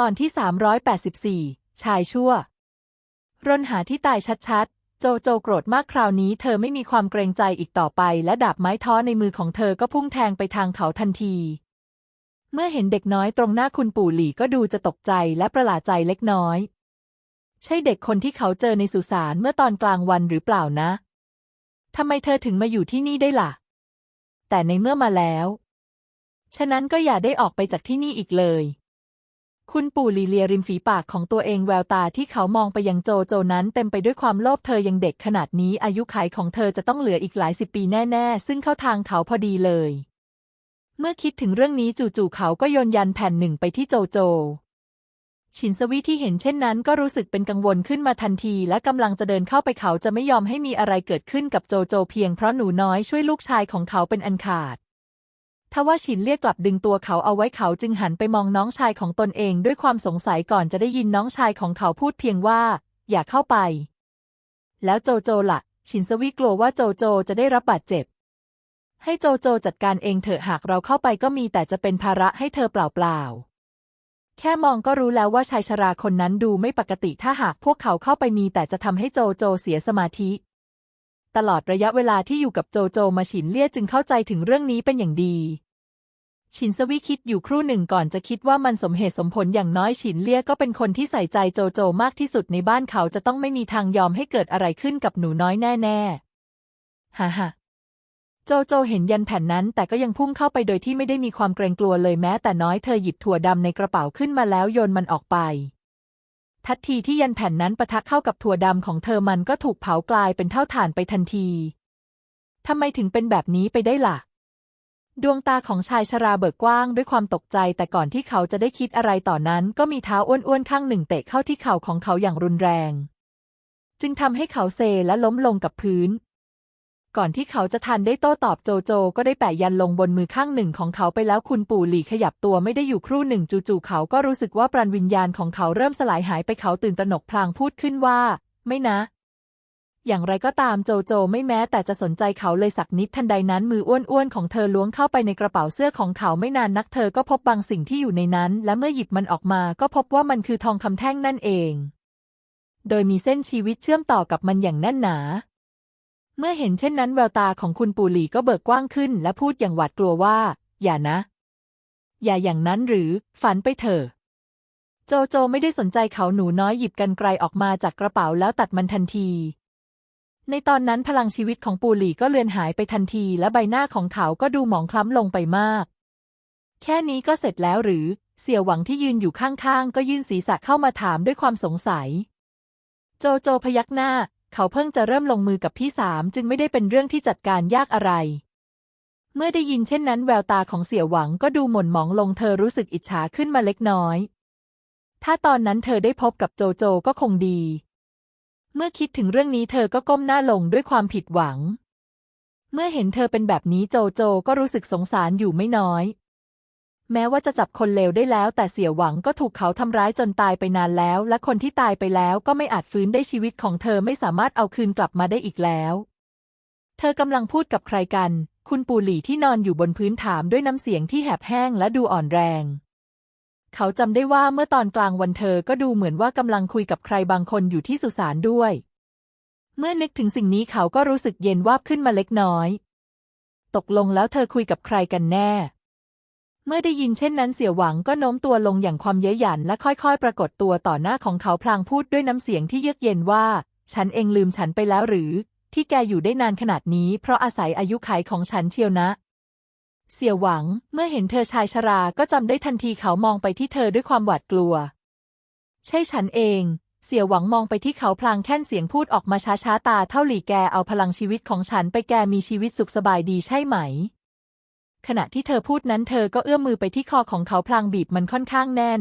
ตอนที่ 384 ชายชั่ว รนหาที่ตายชัดๆ โจโจโกรธมากคราวนี้ เธอไม่มีความเกรงใจอีกต่อไป และดาบไม้ท้อในมือของเธอก็พุ่งแทงไปทางเขาทันที เมื่อเห็นเด็กน้อยตรงหน้าคุณปู่หลี่ก็ดูจะตกใจและประหลาดใจเล็กน้อย ใช่เด็กคนที่เขาเจอในสุสานเมื่อตอนกลางวันหรือเปล่านะทำไมเธอถึงมาอยู่ที่นี่ได้ล่ะ แต่ในเมื่อมาแล้ว ฉะนั้นก็อย่าได้ออกไปจากที่นี่อีกเลย คุณปู่ลีเลียริมฝีปากของตัวเองแววตาที่เขามองไปยังโจโจนั้นเต็มไปด้วยความโลภเธอยังเด็กขนาดนี้อายุขัยของเธอจะต้องเหลืออีกหลายสิบปีแน่ๆ ซึ่งเข้าทางเขาพอดีเลย เมื่อคิดถึงเรื่องนี้จู่ๆเขาก็โยนยันแผ่นหนึ่งไปที่โจโจ ชินสวีที่เห็นเช่นนั้นก็รู้สึกเป็นกังวลขึ้นมาทันทีและกำลังจะเดินเข้าไปเขาจะไม่ยอมให้มีอะไรเกิดขึ้นกับโจโจเพียงเพราะหนูน้อยช่วยลูกชายของเขาเป็นอันขาด ทว่าฉินเรียกกลับดึงตัวเขาเอาไว้เขาจึงหันไปมองน้องชายของตนเองด้วยความสงสัยก่อนจะได้ยินน้องชายของเขาพูดเพียงว่า อย่าเข้าไป แล้วโจโจละ่ะ ฉินสวีกลัวว่าโจโจจะได้รับบาดเจ็บ ให้โจโจจัดการเองเถอะหากเราเข้าไปก็มีแต่จะเป็นภาระให้เธอเปล่าๆ แค่มองก็รู้แล้วว่าชายชราคนนั้นดูไม่ปกติถ้าหากพวกเขาเข้าไปมีแต่จะทำให้โจโจเสียสมาธิ ตลอดระยะเวลาที่อยู่กับโจโจมาฉินเลี่ยจึงเข้าใจถึงเรื่องนี้เป็นอย่างดี ฉินสวีคิดอยู่ครู่หนึ่งก่อนจะคิดว่ามันสมเหตุสมผลอย่างน้อยฉินเลี่ยก็เป็นคนที่ใส่ใจโจโจมากที่สุดในบ้านเขาจะต้องไม่มีทางยอมให้เกิดอะไรขึ้นกับหนูน้อยแน่ๆฮ่าฮ่าโจโจเห็นยันแผ่นนั้นแต่ก็ยังพุ่งเข้าไปโดยที่ไม่ได้มีความเกรงกลัวเลยแม้แต่น้อยเธอหยิบถั่วดำในกระเป๋าขึ้นมาแล้วโยนมันออกไป ทันทีที่ยันแผ่นนั้นปะทะเข้ากับถั่วดำของเธอมันก็ถูกเผากลายเป็นเท่าฐานไปทันทีทำไมถึงเป็นแบบนี้ไปได้ล่ะ ดวงตาของชายชราเบิกกว้างด้วยความตกใจ แต่ก่อนที่เขาจะได้คิดอะไรต่อนนั้น ก็มีเท้าอ้วนๆข้างหนึ่งเตะเข้าที่เข่าของเขาอย่างรุนแรง จึงทำให้เขาเซและล้มลงกับพื้น ก่อนที่เขาจะทันได้โต้ตอบโจโจ ก็ได้แปะยันลงบนมือข้างหนึ่งของเขาไปแล้วคุณปู่หลี่ขยับตัวไม่ได้อยู่ครู่หนึ่งจู่ๆเขาก็รู้สึกว่าปราณวิญญาณของเขาเริ่มสลายหายไปเขาตื่นตระหนกพลางพูดขึ้นว่า ไม่นะ อย่างไรก็ตามโจโจไม่แม้แต่จะสนใจเขาเลยสักนิดทันใดนั้นมืออ้วนๆของเธอล้วงเข้าไปในกระเป๋าเสื้อของเขาไม่นานนักเธอก็พบบางสิ่งที่อยู่ในนั้น และเมื่อหยิบมันออกมาก็พบว่ามันคือทองคำแท่งนั่นเอง โดยมีเส้นชีวิตเชื่อมต่อกับมันอย่างแน่นหนา เมื่อเห็นเช่นนั้นแววตาของคุณปู่หลี่ก็เบิกกว้างขึ้น และพูดอย่างหวาดกลัวว่า อย่านะ อย่าอย่างนั้นหรือ ฝันไปเถอะโจโจไม่ได้สนใจเขาหนูน้อยหยิบกันไกลออกมาจากกระเป๋าแล้วตัดมันทันที ในตอนนั้นพลังชีวิตของปูหลี่ก็เลือนหายไปทันที และใบหน้าของเขาก็ดูหมองคล้ำลงไปมาก แค่นี้ก็เสร็จแล้วหรือ เสี่ยวหวังที่ยืนอยู่ข้างๆ ก็ยื่นศีรษะเข้ามาถามด้วยความสงสัย โจโจพยักหน้า เขาเพิ่งจะเริ่มลงมือกับพี่สามจึงไม่ได้เป็นเรื่องที่จัดการยากอะไร เมื่อได้ยินเช่นนั้นแววตาของเสี่ยหวังก็ดูหม่นหมองลงเธอรู้สึกอิจฉาขึ้นมาเล็กน้อย ถ้าตอนนั้นเธอได้พบกับโจโจก็คงดี เมื่อคิดถึงเรื่องนี้เธอก็ก้มหน้าลงด้วยความผิดหวัง เมื่อเห็นเธอเป็นแบบนี้โจโจก็รู้สึกสงสารอยู่ไม่น้อย แม้ว่าจะจับคนเลวได้แล้ว แต่เสี่ยหวังก็ถูกเขาทำร้ายจนตายไปนานแล้ว และคนที่ตายไปแล้วก็ไม่อาจฟื้นได้ชีวิตของเธอไม่สามารถเอาคืนกลับมาได้อีกแล้ว เธอกำลังพูดกับใครกัน คุณปูหลี่ที่นอนอยู่บนพื้นถามด้วยน้ำเสียงที่แหบแห้งและดูอ่อนแรง เขาจำได้ว่าเมื่อตอนกลางวันเธอก็ดูเหมือนว่ากำลังคุยกับใครบางคนอยู่ที่สุสานด้วย เมื่อนึกถึงสิ่งนี้เขาก็รู้สึกเย็นวาบขึ้นมาเล็กน้อย ตกลงแล้วเธอคุยกับใครกันแน่ เมื่อได้ยินเช่นนั้นเสี่ยวหวังก็โน้มตัวลงอย่างความเย้ยหยันและค่อยๆ ปรากฏตัวต่อหน้าของเขาพลางพูดด้วยน้ำเสียงที่เยือกเย็นว่า ฉันเองลืมฉันไปแล้วหรือ ที่แกอยู่ได้นานขนาดนี้ เพราะอาศัยอายุขัยของฉันเชียวนะ เสี่ยวหวังเมื่อเห็นเธอชายชราก็จำได้ทันทีเขามองไปที่เธอด้วยความหวาดกลัว ใช่ฉันเอง เสี่ยวหวังมองไปที่เขาพลางแค่นเสียงพูดออกมาช้าๆตาเท่าหลี่แกเอาพลังชีวิตของฉันไปแกมีชีวิตสุขสบายดีใช่ไหม ขณะที่เธอพูดนั้นเธอก็เอื้อมมือไปที่คอของเขาพลางบีบมันค่อนข้างแน่น